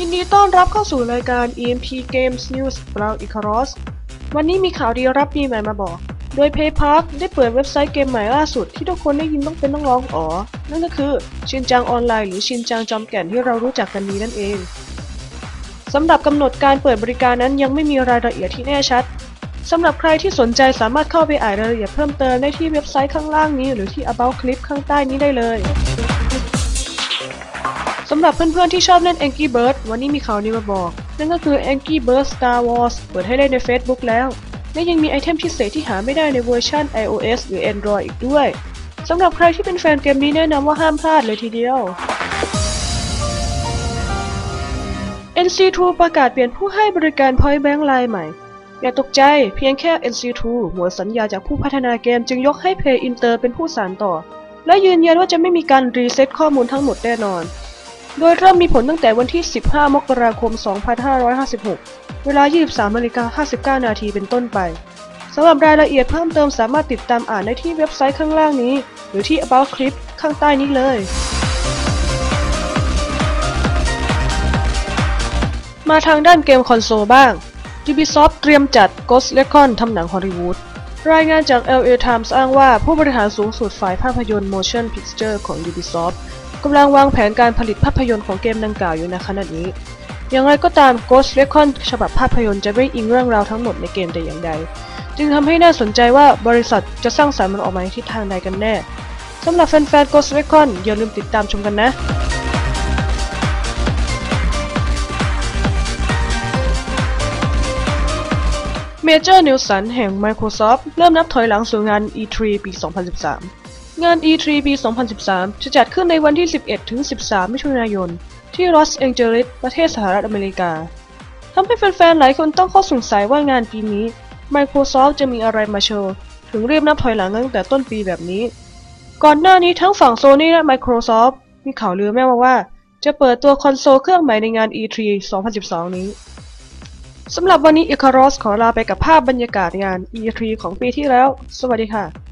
ยินดีต้อนรับเข้าสู่รายการ EMP Games News เราอีคารอสวันนี้มีข่าวดีรับปีใหม่มาบอก โดย PayPark ได้เปิดเว็บไซต์เกมใหม่ล่าสุดที่ทุกคนได้ยินต้องเป็นต้องร้องอ๋อ นั่นก็คือชินจังออนไลน์หรือชินจังจอมแก่นที่เรารู้จักกันดีนั่นเองสำหรับกำหนดการเปิดบริการนั้นยังไม่มีรายละเอียดที่แน่ชัดสำหรับใครที่สนใจสามารถเข้าไปอ่านรายละเอียดเพิ่มเติมได้ที่เว็บไซต์ข้างล่างนี้ หรือที่ About Clip ข้างใต้นี้ได้เลยำหรับเพื่อนๆที่ชอบเล่น Angry Birds วันนี้มีข่าวดีมาบอก นั่นก็คือ Angry Bird Star Wars เปิดให้เล่นใน Facebook แล้ว และยังมีไอเทมพิเศษที่หาไม่ได้ในเวอร์ชัน iOS หรือ Android อีกด้วยสำหรับใครที่เป็นแฟนเกมนี้แนะนำว่าห้ามพลาดเลยทีเดียว NC2 ประกาศเปลี่ยนผู้ให้บริการ Point Bank รายใหม่ อย่าตกใจเพียงแค่ NC2 หมดสัญญาจากผู้พัฒนาเกมจึงยกให้ Play Inter เป็นผู้สานต่อ และยืนยันว่าจะไม่มีการรีเซ็ตข้อมูลทั้งหมดแน่นอน โดยเริ่มมีผลตั้งแต่วันที่ 15 มกราคม 2556 เวลา 23นาฬิกา59 นาทีเป็นต้นไปสำหรับรายละเอียดเพิ่มเติมสามารถติดตามอ่านได้ที่เว็บไซต์ข้างล่างนี้ หรือที่ About Clip ข้างใต้นี้เลย มาทางด้านเกมคอนโซลบ้าง Ubisoft เตรียมจัด Ghost Recon ทำหนังฮอลลีวูดรายงานจาก LA Times อ้างว่าผู้บริหารสูงสุดฝ่ายภาพยนตร์ Motion Picture ของ Ubisoft กำลังวางแผนการผลิตภาพยนตร์ของเกมดังกล่าวอยู่ในขณะนี้ อย่างไรก็ตาม Ghost Recon ฉบับภาพยนตร์จะไม่อิงเรื่องราวทั้งหมดในเกมแต่อย่างใด จึงทำให้น่าสนใจว่าบริษัทจะสร้างสรรค์มันออกมาในทิศทางใดกันแน่สำหรับแฟนๆ Ghost Recon อย่าลืมติดตามชมกันนะเมเจอร์นิวสันแห่ง Microsoft เริ่มนับถอยหลังสู่งาน E3 ปี 2013 งาน E3 ปี 2013 จะจัดขึ้นในวันที่ 11 ถึง 13 มิถุนายน ที่ลอสแองเจลิส ประเทศสหรัฐอเมริกา ทำให้แฟนๆ หลายคนต้องข้อสงสัยว่างานปีนี้ Microsoft จะมีอะไรมาโชว์ ถึงเรียบนับถอยหลังตั้งแต่ต้นปีแบบนี้ ก่อนหน้านี้ทั้งฝั่ง Sony และ Microsoft มีข่าวลือแม่มาว่า จะเปิดตัวคอนโซลเครื่องใหม่ในงาน E3 2012 นี้สำหรับวันนี้ i c a r o s ขอลาไปกับภาพบรรยากาศงาน E3 ของปีที่แล้ว สวัสดีค่ะ